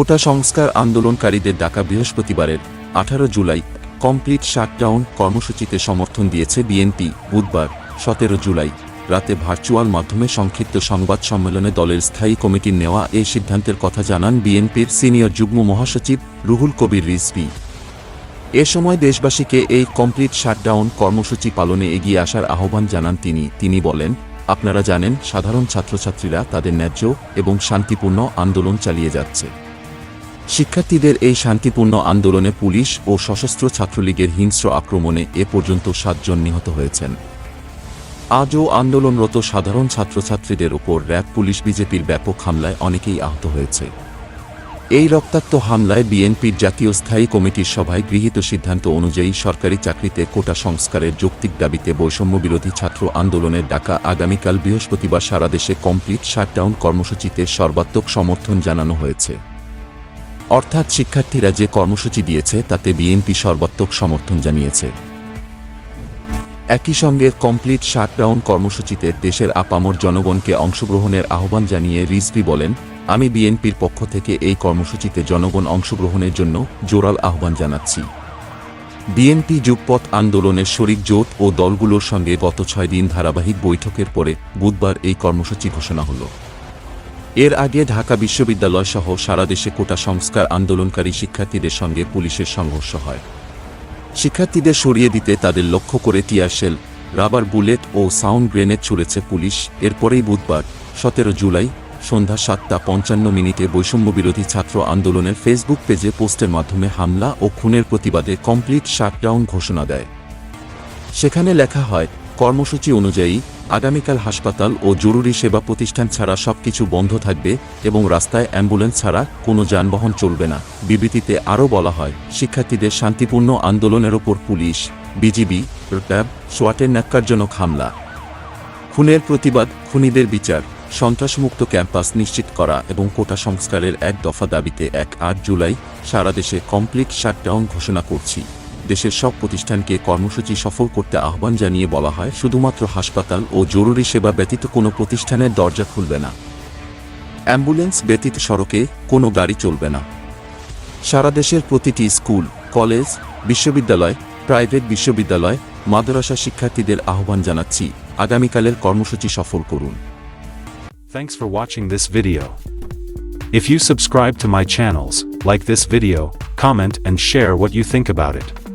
কোটা সংস্কার আন্দোলনকারীদের ডাকা বৃহস্পতিবারের আঠারো জুলাই কমপ্লিট শাটডাউন কর্মসূচিতে সমর্থন দিয়েছে বিএনপি। বুধবার, সতেরো জুলাই, রাতে ভার্চুয়াল মাধ্যমে সংক্ষিপ্ত সংবাদ সম্মেলনে দলের স্থায়ী কমিটির নেওয়া এই সিদ্ধান্তের কথা জানান বিএনপির সিনিয়র যুগ্ম মহাসচিব রুহুল কবির রিজভী। এ সময় দেশবাসীকে এই কমপ্লিট শাটডাউন কর্মসূচি পালনে এগিয়ে আসার আহ্বান জানান তিনি। তিনি বলেন, আপনারা জানেন, সাধারণ ছাত্রছাত্রীরা তাদের ন্যায্য এবং শান্তিপূর্ণ আন্দোলন চালিয়ে যাচ্ছে। শিক্ষার্থীদের এই শান্তিপূর্ণ আন্দোলনে পুলিশ ও সশস্ত্র ছাত্রলীগের হিংস্র আক্রমণে এ পর্যন্ত সাতজন নিহত হয়েছেন। আজও আন্দোলনরত সাধারণ ছাত্রছাত্রীদের ওপর র্যাব পুলিশ বিজেপির ব্যাপক হামলায় অনেকেই আহত হয়েছে। এই রক্তাক্ত হামলায় বিএনপির জাতীয় স্থায়ী কমিটির সভায় গৃহীত সিদ্ধান্ত অনুযায়ী সরকারি চাকরিতে কোটা সংস্কারের যৌক্তিক দাবিতে বৈষম্য বিরোধী ছাত্র আন্দোলনের ডাকা আগামীকাল বৃহস্পতিবার সারা দেশে কমপ্লিট শাটডাউন কর্মসূচিতে সর্বাত্মক সমর্থন জানানো হয়েছে। অর্থাৎ শিক্ষার্থীরা যে কর্মসূচি দিয়েছে, তাতে বিএনপি সর্বাত্মক সমর্থন জানিয়েছে। একই সঙ্গে কমপ্লিট শাটডাউন কর্মসূচিতে দেশের আপামর জনগণকে অংশগ্রহণের আহ্বান জানিয়ে রিজভি বলেন, আমি বিএনপির পক্ষ থেকে এই কর্মসূচিতে জনগণ অংশগ্রহণের জন্য জোরাল আহ্বান জানাচ্ছি। বিএনপি যুগপথ আন্দোলনের শরিক জোট ও দলগুলোর সঙ্গে গত ছয় দিন ধারাবাহিক বৈঠকের পরে বুধবার এই কর্মসূচি ঘোষণা হল। এর আগে ঢাকা বিশ্ববিদ্যালয় সহ সারা দেশে কোটা সংস্কার আন্দোলনকারী শিক্ষার্থীদের সঙ্গে পুলিশের সংঘর্ষ হয়। শিক্ষার্থীদের সরিয়ে দিতে তাদের লক্ষ্য করে টিয়ারশেল রাবার বুলেট ও সাউন্ড গ্রেনেড ছুড়েছে পুলিশ। এরপরেই বুধবার, সতেরো জুলাই, সন্ধ্যা সাতটা পঞ্চান্ন মিনিটে বৈষম্য বিরোধী ছাত্র আন্দোলনের ফেসবুক পেজে পোস্টের মাধ্যমে হামলা ও খুনের প্রতিবাদে কমপ্লিট শাটডাউন ঘোষণা দেয়। সেখানে লেখা হয়, কর্মসূচি অনুযায়ী আগামীকাল হাসপাতাল ও জরুরি সেবা প্রতিষ্ঠান ছাড়া সবকিছু বন্ধ থাকবে এবং রাস্তায় অ্যাম্বুলেন্স ছাড়া কোনো যানবাহন চলবে না। বিবৃতিতে আরও বলা হয়, শিক্ষার্থীদের শান্তিপূর্ণ আন্দোলনের ওপর পুলিশ, বিজিবি, র্যাব, সোয়াটের ন্যাক্কারজনক হামলা। খুনের প্রতিবাদ, খুনিদের বিচার, সন্ত্রাসমুক্ত ক্যাম্পাস নিশ্চিত করা এবং কোটা সংস্কারের এক দফা দাবিতে এক আট জুলাই সারা দেশে কমপ্লিট শাটডাউন ঘোষণা করছি। দেশের সব প্রতিষ্ঠানকে কর্মসূচি সফল করতে আহ্বান জানিয়ে বলা হয় শুধুমাত্র হাসপাতাল ও জরুরি সেবা ব্যতীত কোনো প্রতিষ্ঠানের দরজা খুলবে না অ্যাম্বুলেন্স ব্যতীত সড়কে কোনো গাড়ি চলবে না সারা দেশের প্রতিটি স্কুল কলেজ বিশ্ববিদ্যালয় প্রাইভেট বিশ্ববিদ্যালয় মাদ্রাসা শিক্ষার্থীদের আহ্বান জানাচ্ছি আগামীকালের কর্মসূচি সফল করুন Thanks for watching this video. If you subscribe to my channels, like this video, comment and share what you think about it.